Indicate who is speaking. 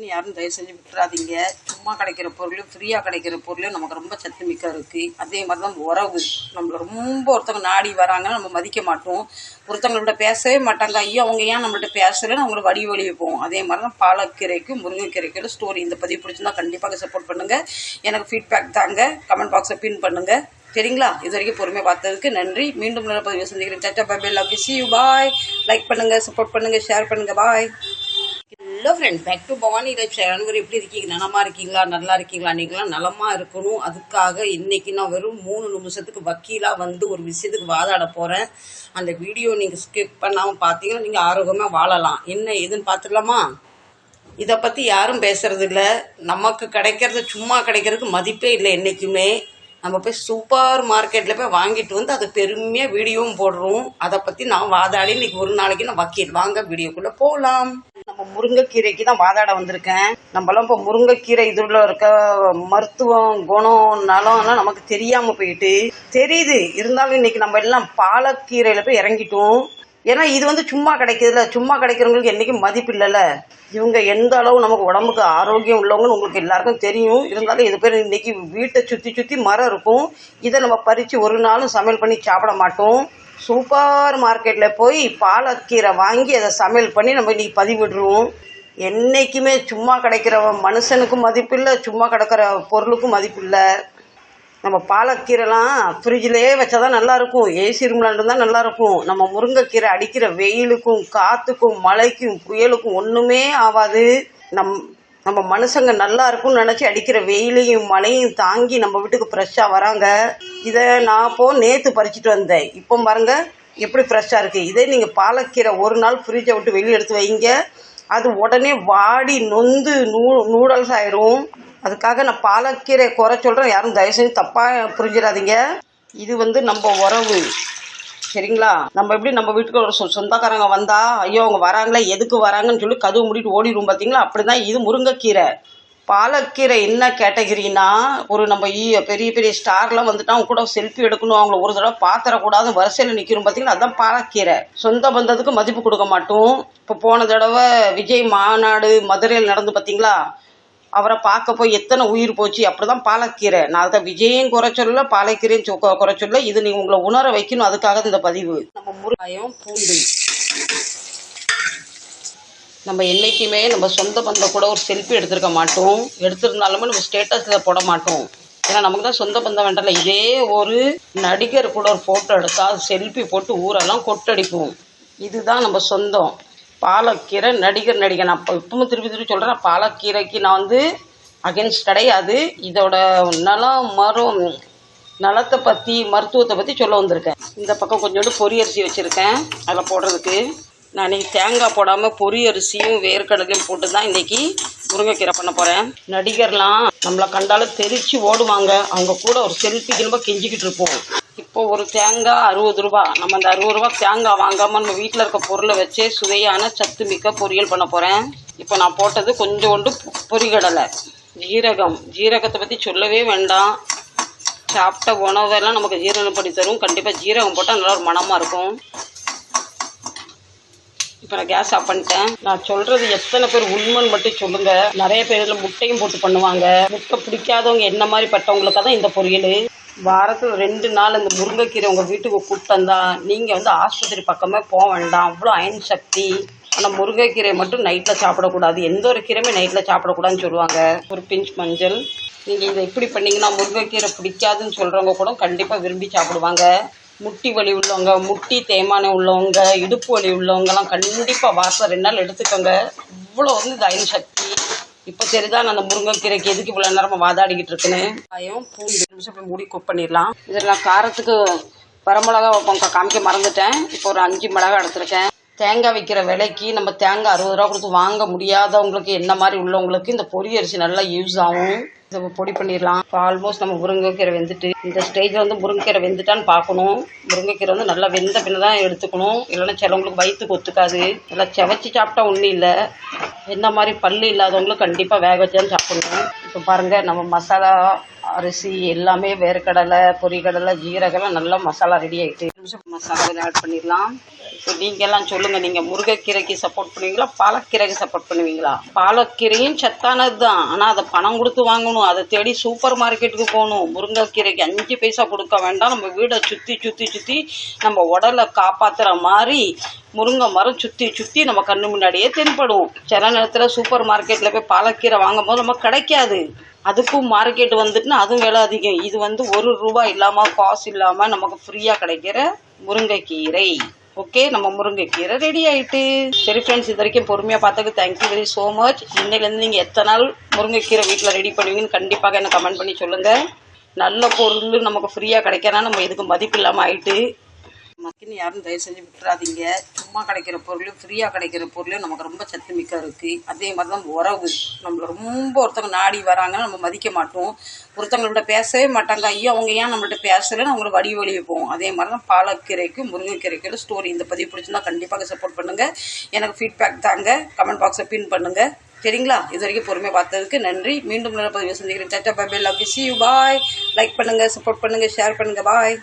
Speaker 1: இருக்குன்னு யாரும் தயவு செஞ்சு விட்டுறாதீங்க. சும்மா கிடைக்கிற பொருளும் ஃப்ரீயாக கிடைக்கிற பொருளும் நமக்கு ரொம்ப சத்து மிக்க இருக்குது அதே மாதிரி தான் உறவு. நம்மளை ரொம்ப ஒருத்தவங்க நாடி வராங்கன்னு நம்ம மதிக்க மாட்டோம். ஒருத்தவங்கள்ட்ட பேசவே மாட்டாங்க. ஐயோ அவங்க ஏன் நம்மள்ட்ட பேசலைன்னு அவங்கள வடி வழி வைப்போம் அதே மாதிரி தான் பாலக்கீரைக்கும் முருங்கைக்கீரைக்கும் ஸ்டோரி இந்த பதிவு பிடிச்சிருந்தா கண்டிப்பாக சப்போர்ட் பண்ணுங்கள் எனக்கு ஃபீட்பேக் தாங்க. கமெண்ட் பாக்ஸை பின் பண்ணுங்கள் சரிங்களா? இது வரைக்கும் பொறுமையாக பார்த்ததுக்கு நன்றி. மீண்டும் நல்ல பதிவு சந்திக்கிறேன். Tata bye bye love you bye like பண்ணுங்கள் சப்போர்ட் பண்ணுங்கள் ஷேர் பண்ணுங்கள் bye hello friends back to Bhavani life அனைவரும் எப்படி இருக்கீங்க? நலமா இருக்கீங்களா? நல்லா இருக்கீங்களா? நீங்களாம் நலமா இருக்கணும். அதுக்காக இன்னைக்கு நான் வெறும் மூணு நிமிஷத்துக்கு வக்கீலாக வந்து ஒரு விஷயத்துக்கு வாதாட போகிறேன் அந்த வீடியோ நீங்கள் ஸ்கிப் பண்ணாமல் பார்த்தீங்கன்னா நீங்கள் ஆரோக்கியமாக வாழலாம். என்ன ஏதுன்னு பார்த்துடலாமா இதை பற்றி யாரும் பேசுறது இல்ல. நமக்கு கிடைக்கிறது சும்மா கிடைக்கிறதுக்கு மதிப்பே இல்லை என்றைக்குமே நம்ம போய் சூப்பர் மார்க்கெட்டில் போய் வாங்கிட்டு வந்து அதை பெருமையாக வீடியோவும் போடுறோம். அதை பற்றி நான் வாதாடி இன்னைக்கு ஒரு நாளைக்கு நான் வக்கீல். வாங்க வீடியோக்குள்ளே போகலாம் முருங்கைக்கீரைக்கு தான் வாதாட வந்திருக்கேன். நம்மளாம் இப்போ முருங்கைக்கீரை இதில் இருக்க மருத்துவம் குணம் நலம்லாம் நமக்கு தெரியாமல் போயிட்டு தெரியுது. இருந்தாலும் இன்னைக்கு நம்ம எல்லாம் பாலக்கீரையில் போய் இறங்கிட்டோம். ஏன்னா இது வந்து சும்மா கிடைக்கிறதுல சும்மா கிடைக்கிறவங்களுக்கு என்றைக்கும் மதிப்பு இல்லைல்ல. இவங்க எந்த அளவு நமக்கு உடம்புக்கு ஆரோக்கியம் உள்ளவங்கன்னு உங்களுக்கு எல்லாருக்கும் தெரியும். இருந்தாலும் இது பேர் இன்னைக்கு வீட்டை சுற்றி சுற்றி மரம் இருக்கும். இதை நம்ம பறித்து ஒரு நாளும் சமையல் பண்ணி சாப்பிட மாட்டோம். சூப்பர் மார்க்கெட்டில் போய் பாலக்கீரை வாங்கி அதை சமையல் பண்ணி நம்ம இன்னைக்கு பதிவிடுறோம். என்றைக்குமே சும்மா கிடைக்கிற மனுஷனுக்கும் மதிப்பு இல்லை சும்மா கிடக்கிற பொருளுக்கும் மதிப்பு இல்லை நம்ம பாலக்கீரைலாம் ஃப்ரிட்ஜிலேயே வச்சா தான் நல்லாயிருக்கும் ஏசி ரூமில் இருந்தால் நல்லாயிருக்கும். நம்ம முருங்கைக்கீரை அடிக்கிற வெயிலுக்கும் காற்றுக்கும் மழைக்கும் புயலுக்கும் ஒன்றுமே ஆகாது நம் நம்ம மனுஷங்க நல்லா இருக்கும்னு நினச்சி அடிக்கிற வெயிலையும் மழையும் தாங்கி நம்ம வீட்டுக்கு ஃப்ரெஷ்ஷாக வராங்க. இதை நான் போ நேற்று பறிச்சுட்டு வந்தேன். இப்போ பாருங்க எப்படி ஃப்ரெஷ்ஷாக இருக்குது இதே நீங்கள் பாலக்கீரை ஒரு நாள் ஃப்ரிட்ஜை விட்டு வெளியே எடுத்து வைங்க. அது உடனே வாடி நொந்து நூ நூடல்ஸ் ஆயிரும். அதுக்காக நான் பாலக்கீரை குறை சொல்கிறேன் யாரும் தயவு செஞ்சு தப்பாக புரிஞ்சிடாதீங்க. இது வந்து நம்ம உறவு. சரிங்களா? நம்ம எப்படி நம்ம வீட்டுக்கு ஒரு சொ- சொந்தக்காரங்க வந்தா ஐயோ அவங்க வராங்களே எதுக்கு வராங்கன்னு சொல்லி கதவு மூடிட்டு ஓடிடும் பார்த்தீங்களா அப்படிதான் இது முருங்கைக்கீரை. பாலக்கீரை என்ன கேட்டகிரின்னா ஒரு நம்ம ஈ- பெரிய பெரிய ஸ்டார்லாம் வந்துட்டு அவங்க கூட செல்ஃபி எடுக்கணும் அவங்கள ஒரு தடவை பாத்திரக்கூடாது வரிசையில் நிற்கிறோம் பார்த்தீங்களா அதான் பாலக்கீரை. சொந்த பந்தத்துக்கு மதிப்பு கொடுக்க மாட்டோம். இப்போ போன தடவை விஜய் மாநாடு மதுரையில் நடந்து பார்த்தீங்களா அவரை பார்க்க போய் எத்தனை உயிர் போச்சு அப்படிதான் பாலக்கீரை. நான் அதை விஜயம் குறை சொல்ல பாலக்கீரையும் சொ- குறை சொல்ல இது நீங்க உங்களை உணர வைக்கணும் அதுக்காக இந்த பதிவு. நம்ம முருகாயம் பூண்டு. நம்ம என்றைக்குமே நம்ம சொந்த பந்தம் கூட ஒரு செல்ஃபி எடுத்திருக்க மாட்டோம். எடுத்திருந்தாலுமே நம்ம ஸ்டேட்டஸில் போட மாட்டோம். ஏன்னா நமக்கு தான் சொந்த பந்தம் வேண்டல இதே ஒரு நடிகர் கூட ஒரு ஃபோட்டோ எடுத்தால் செல்ஃபி போட்டு ஊரெல்லாம் கொட்டடிப்போம். இதுதான் நம்ம சொந்தம். பாலக்கீரை நடிகர் நடிகை. நான் இப்போ இப்பவும் திருப்பி திருப்பி சொல்கிறேன் பாலக்கீரைக்கு நான் வந்து அகென்ஸ்ட் கிடையாது. இதோட நலம் மரம் நலத்தை பற்றி மருத்துவத்தை பற்றி சொல்ல வந்திருக்கேன். இந்த பக்கம் கொஞ்சோண்டு பொரியரிசி வச்சுருக்கேன் அதில் போடுறதுக்கு. நான் இன்றைக்கி தேங்காய் போடாமல் பொரியரிசியும் வேர்க்கடலையும் போட்டு தான் இன்றைக்கி முருங்கைக்கீரை பண்ண போகிறேன் நடிகர்லாம் நம்மளை கண்டாலும் தெரித்து ஓடுவாங்க. அவங்க கூட ஒரு செல்ஃபிக்கு நம்ம கெஞ்சிக்கிட்டு இருப்போம். இப்போ ஒரு தேங்காய் அறுபது ரூபா. நம்ம அந்த அறுபது ரூபா தேங்காய் வாங்காமல் நம்ம வீட்டில் இருக்க பொருளை வச்சே சுவையான சத்து மிக்க பொரியல் பண்ண போகிறேன் இப்போ நான் போட்டது கொஞ்சோண்டு பொ- பொரிகடலை ஜீரகம். ஜீரகத்தை பற்றி சொல்லவே வேண்டாம். சாப்பிட்ட உணவெல்லாம் நமக்கு ஜீரணம் பண்ணி தரும். கண்டிப்பாக ஜீரகம் போட்டால் நல்லா ஒரு மணமாக இருக்கும். இப்போ நான் கேஸ் ஆஃப் பண்ணிட்டேன். நான் சொல்கிறது எத்தனை பேர் உண்மைன்னு மட்டும் சொல்லுங்கள் நிறைய பேர் இதில் முட்டையும் போட்டு பண்ணுவாங்க. முட்டை பிடிக்காதவங்க என்ன மாதிரி பட்டவங்களுக்கு தான் இந்த பொரியல். வாரத்தில் ரெண்டு நாள் இந்த முருங்கைக்கீரை உங்கள் வீட்டுக்கு கூப்பிட்டு நீங்கள் வந்து ஆஸ்பத்திரி பக்கமே போக வேண்டாம். அவ்வளோ அயன் சக்தி. ஆனால் முருங்கைக்கீரை மட்டும் நைட்டில் சாப்பிடக்கூடாது. எந்த ஒரு கீரையுமே நைட்டில் சாப்பிடக்கூடாதுன்னு சொல்லுவாங்க. ஒரு பிஞ்ச் மஞ்சள். நீங்கள் இதை இப்படி பண்ணிங்கன்னா முருங்கைக்கீரை பிடிக்காதுன்னு சொல்கிறவங்க கூட கண்டிப்பாக விரும்பி சாப்பிடுவாங்க. முட்டி வலி உள்ளவங்க முட்டி தேய்மானம் உள்ளவங்க இடுப்பு வலி உள்ளவங்கலாம் கண்டிப்பாக வாரத்தில் ரெண்டு நாள் எடுத்துக்கோங்க. இவ்வளோ வந்து இது அயன் சக்தி. இப்போ தெரிதான் அந்த முருங்கைக்கீரைக்கு எதுக்கு இவ்வளோ நேரமாக வாதாடிக்கிட்டு இருக்குன்னு. காயம் பூண்டு. நிமிஷம் போய் மூடி குக் பண்ணிடலாம். இதில் நான் காரத்துக்கு வரமிளகா காமிக்க மறந்துட்டேன். இப்போ ஒரு அஞ்சு மிளகா எடுத்திருக்கேன். தேங்காய் விற்கிற விலைக்கு நம்ம தேங்காய் அறுபது ரூபா கொடுத்து வாங்க முடியாதவங்களுக்கு என்ன மாதிரி உள்ளவங்களுக்கு இந்த பொரி அரிசி நல்லா யூஸ் ஆகும். நம்ம பொடி பண்ணிடலாம் இப்போ ஆல்மோஸ்ட் நம்ம முருங்கைக்கீரை வெந்துட்டு இந்த ஸ்டேஜில் வந்து முருங்கைக்கீரை வெந்துட்டான்னு பார்க்கணும். முருங்கைக்கீரை வந்து நல்லா வெந்த பின்ன தான் எடுத்துக்கணும். இல்லைன்னா சிலவங்களுக்கு வயிற்றுக்கு ஒத்துக்காது நல்லா செவச்சி சாப்பிட்டா ஒன்றும் இல்லை. என்ன மாதிரி பல்லு இல்லாதவங்களும் கண்டிப்பாக வேக வச்சு தான் சாப்பிடணும். இப்போ பாருங்கள் நம்ம மசாலா அரிசி எல்லாமே வேர்க்கடலை பொரிகடலை ஜீரகெல்லாம் நல்லா மசாலா ரெடி ஆகிட்டு மசாலா ஆட் பண்ணிடலாம் ஸோ நீங்கள்லாம் சொல்லுங்கள் நீங்கள் முருங்கைக்கீரைக்கு சப்போர்ட் பண்ணுவீங்களா பாலக்கீரைக்கு சப்போர்ட் பண்ணுவீங்களா? பாலக்கீரையும் சத்தானது தான் ஆனால் அதை பணம் கொடுத்து வாங்கணும். அதை தேடி சூப்பர் மார்க்கெட்டுக்கு போகணும். முருங்கைக்கீரைக்கு அஞ்சு பைசா கொடுக்க வேண்டாம். நம்ம வீடை சுற்றி சுற்றி சுற்றி நம்ம உடலை காப்பாற்றுற மாதிரி முருங்கை மரம் சுற்றி சுற்றி நம்ம கண்ணு முன்னாடியே தென்படும். சில நேரத்தில் சூப்பர் மார்க்கெட்டில் போய் பாலக்கீரை வாங்கும் போது நமக்கு கிடைக்காது. அதுக்கும் மார்க்கெட் வந்துட்டுனா அதுவும் விலை அதிகம். இது வந்து ஒரு ரூபாய் இல்லாமல் காசு இல்லாமல் நமக்கு ஃப்ரீயாக கிடைக்கிற முருங்கைக்கீரை. ஓகே நம்ம முருங்கைக்கீரை ரெடி ஆயிட்டு. சரி ஃப்ரெண்ட்ஸ் இது வரைக்கும் பொறுமையாக பார்த்ததுக்கு தேங்க்யூ வெரி ஸோ மச் இன்னையிலேருந்து நீங்கள் எத்தனை நாள் முருங்கைக்கீரை வீட்டில் ரெடி பண்ணுவீங்கன்னு கண்டிப்பாக என்ன கமெண்ட் பண்ணி சொல்லுங்கள் நல்ல பொருள் நமக்கு ஃப்ரீயாக கிடைக்கிறனா நம்ம எதுக்கு மதிப்பு இல்லாமல் ஆயிட்டு. மக்கின்னு யாரும் தயவு செஞ்சு விட்டுறாதீங்க. சும்மா கிடைக்கிற பொருளையும் ஃப்ரீயாக கிடைக்கிற பொருளையும் நமக்கு ரொம்ப சத்து மிக்க இருக்குது அதே மாதிரி தான் உறவு. நம்மள ரொம்ப ஒருத்தவங்க நாடி வராங்க நம்ம மதிக்க மாட்டோம். ஒருத்தவங்கள்ட்ட பேசவே மாட்டாங்க. ஐயோ அவங்க ஏன் நம்மள்ட்ட பேசலைன்னு அவங்கள வடி வழி அதே மாதிரி தான் பாலக்கீரைக்கும் முருங்கைக்கீரைக்கும் ஸ்டோரி இந்த பதிவு பிடிச்சிருந்தா கண்டிப்பாக சப்போர்ட் பண்ணுங்கள் எனக்கு ஃபீட்பேக் தாங்க. கமெண்ட் பாக்ஸை பின் பண்ணுங்கள் சரிங்களா? இது வரைக்கும் பொறுமையாக பார்த்ததுக்கு நன்றி. மீண்டும் நல்ல பதிவு சந்திக்கிறேன். சட்டா bye love you see you bye like பண்ணுங்கள் சப்போர்ட் பண்ணுங்கள் ஷேர் பண்ணுங்கள் பாய்